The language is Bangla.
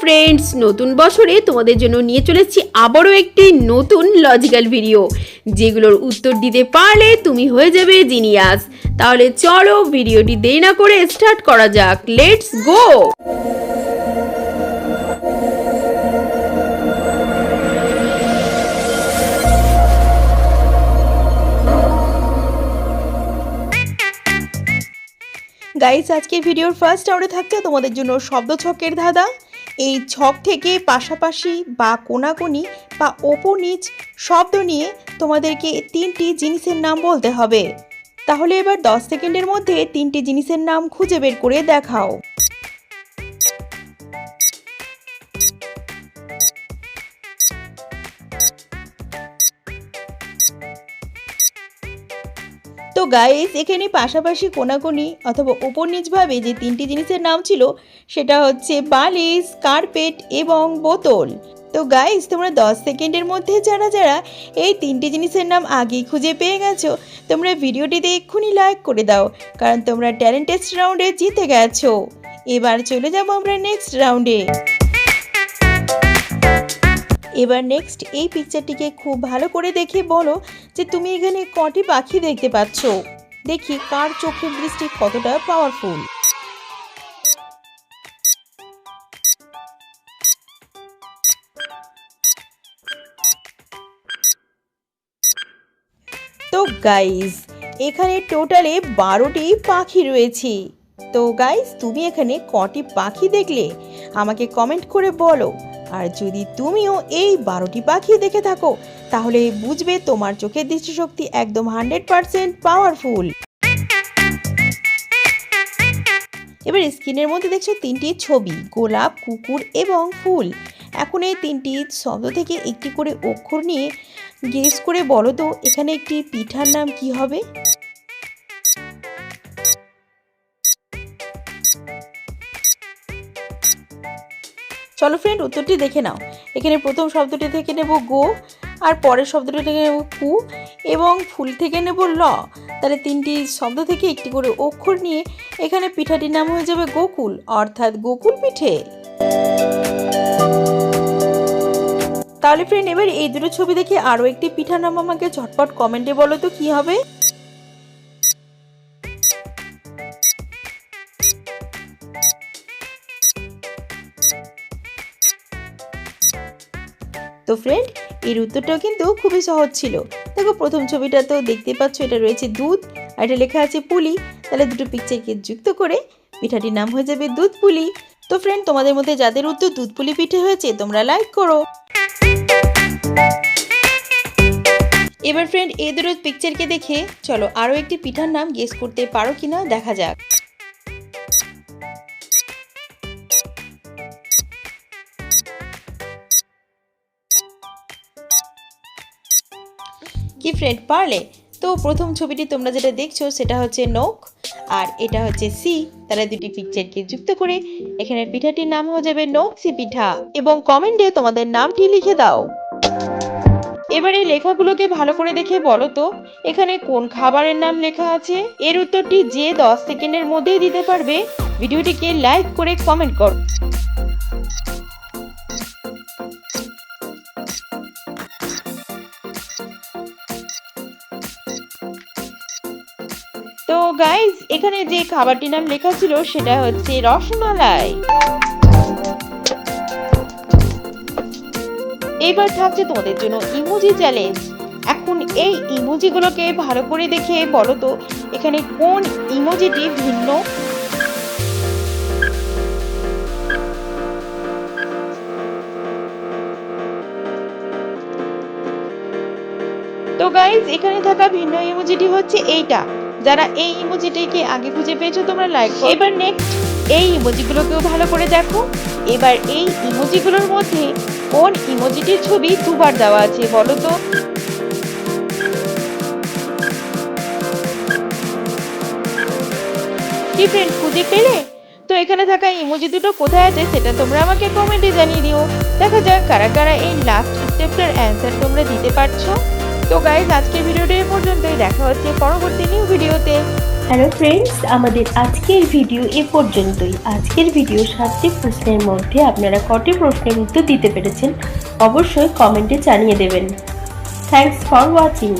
ফ্রেন্ডস নতুন বছরে তোমাদের জন্য নিয়ে চলেছি আবারও একটি নতুন লজিক্যাল ভিডিও যেগুলোর উত্তর দিতে পারলে তুমি হয়ে যাবে জিনিয়াস তাহলে চলো ভিডিওটি দেরি না করে স্টার্ট করা যাক। লেটস গো গাইস আজকের ভিডিওর ফার্স্ট রাউন্ডে থাকছে তোমাদের জন্য শব্দ ছকের ধাঁধা। এই ছক থেকে পাশাপাশি বা কোনাকুনি বা ওপর নিচ শব্দ নিয়ে তোমাদেরকে তিনটি জিনিসের নাম বলতে হবে। তাহলে এবার দশ সেকেন্ডের মধ্যে তিনটি জিনিসের নাম খুঁজে বের করে দেখাও। তো গাইস এখানে পাশাপাশি কোনাকুনি অথবা ওপর নিচভাবে যে তিনটি জিনিসের নাম ছিল, সেটা হচ্ছে বালিশ, কার্পেট এবং বোতল। তো গাইস তোমরা দশ সেকেন্ডের মধ্যে যারা যারা এই তিনটি জিনিসের নাম আগেই খুঁজে পেয়ে গেছো, তোমরা ভিডিওটিতে এক্ষুনি লাইক করে দাও, কারণ তোমরা ট্যালেন্টেস্ট রাউন্ডে জিতে গেছো। এবার চলে যাব আমরা নেক্সট রাউন্ডে এবার নেক্সট এই পিকচারটিকে খুব ভালো করে দেখে বলো যে তুমি এখানে কটি পাখি দেখতে পাচ্ছ। দেখি কার চোখের দৃষ্টি কতটা পাওয়ারফুল তো গাইস এখানে টোটালে বারোটি পাখি রয়েছে। তো গাইস তুমি এখানে কটি পাখি দেখলে আমাকে কমেন্ট করে বলো। আর যদি তুমিও এই বারোটি পাখি দেখে থাকো, তাহলে বুঝবে তোমার চোখের দৃষ্টিশক্তি একদম হান্ড্রেড পারসেন্ট পাওয়ারফুল। এবার স্ক্রিনের মধ্যে দেখছ তিনটি ছবি, গোলাপ, কুকুর এবং ফুল। এখন এই তিনটি শব্দ থেকে একটি করে অক্ষর নিয়ে গেস করে বলো তো, এখানে একটি পিঠার নাম কি হবে? চলো ফ্রেন্ড উত্তরটি দেখে নাও। এখানে প্রথম শব্দটি থেকে নেব গো, আর পরের শব্দটি থেকে নেব কু, এবং ফুল থেকে নেব ল। তাহলে তিনটি শব্দ থেকে একটি করে অক্ষর নিয়ে এখানে পিঠাটির নাম হয়ে যাবে গোকুল, অর্থাৎ গোকুল পিঠে। তাহলে ফ্রেন্ড এবার এই দুটো ছবি দেখে আরও একটি পিঠার নাম আমাকে ঝটপট কমেন্টে বলো তো কী হবে? তো ফ্রেন্ড এর উত্তরটাও কিন্তু খুবই সহজ ছিল। দেখো, প্রথম ছবিটা তো দেখতে পাচ্ছ, এটা রয়েছে দুধ, আর এটা লেখা আছে পুলি। তাহলে দুটো পিকচারকে যুক্ত করে পিঠাটির নাম হয়ে যাবে দুধ পুলি। তো ফ্রেন্ড তোমাদের মধ্যে যাদের উত্তর দুধ পুলি পিঠে হয়েছে, তোমরা লাইক করো। এবার ফ্রেন্ড এই দুটো পিকচারকে দেখে, চলো আরও একটি পিঠার নাম গেস করতে পারো কিনা, দেখা যাক। কি ফ্রেন্ড পারলে তো প্রথম ছবিটি তোমরা যেটা দেখছ, সেটা হচ্ছে নখ, আর এটা হচ্ছে সি তারা দুটি পিকচারকে যুক্ত করে এখানে পিঠাটির নাম হয়ে যাবে নখ সি পিঠা। এবং কমেন্টে তোমাদের নামটি লিখে দাও। এবার লেখাগুলোকে ভালো করে দেখে বলো তো, এখানে কোন খাবারের নাম লেখা আছে? এর উত্তরটি যে দশ সেকেন্ডের মধ্যেই দিতে পারবে। ভিডিওটিকে লাইক করে কমেন্ট কর। তো গাইজ এখানে যে খাবারটির নাম লেখা ছিল, সেটা হচ্ছে রসমালাই। এবার থাকছে তোমাদের জন্য ইমোজি চ্যালেঞ্জ এখন এই ইমোজিগুলোকে ভালো করে দেখে বলো তো, এখানে কোন ইমোজিটি ভিন্ন? তো গাইজ এখানে থাকা ভিন্ন ইমোজিটি হচ্ছে এইটা। যারা এই ইমোজিটিকে আগে খুঁজে পেয়েছ, তোমরা লাইক এবার নেক্সট এই ইমোজিগুলোকেও ভালো করে দেখো। এবার এই ইমোজিগুলোর মধ্যে কোন ইমোজিটির ছবি দুবার দেওয়া আছে, বলো তো? কি ফ্রেন্ড খুঁজে পেলে? তো এখানে থাকা ইমোজি দুটো কোথায় আছে, সেটা তোমরা আমাকে কমেন্টে জানিয়ে দিও। দেখা যাক কারা কারা এই লাস্ট স্টেপটার অ্যান্সার তোমরা দিতে পারছ। তো গাইজ আজকের ভিডিওটি এই পর্যন্তই। দেখা হচ্ছে পরবর্তী নিউ ভিডিওতে হ্যালো ফ্রেন্ডস আমাদের আজকের ভিডিও এ পর্যন্তই। আজকের ভিডিও সাতটি প্রশ্নের মধ্যে আপনারা কটি প্রশ্নের উত্তর দিতে পেরেছেন, অবশ্যই কমেন্টে জানিয়ে দেবেন। Thanks for watching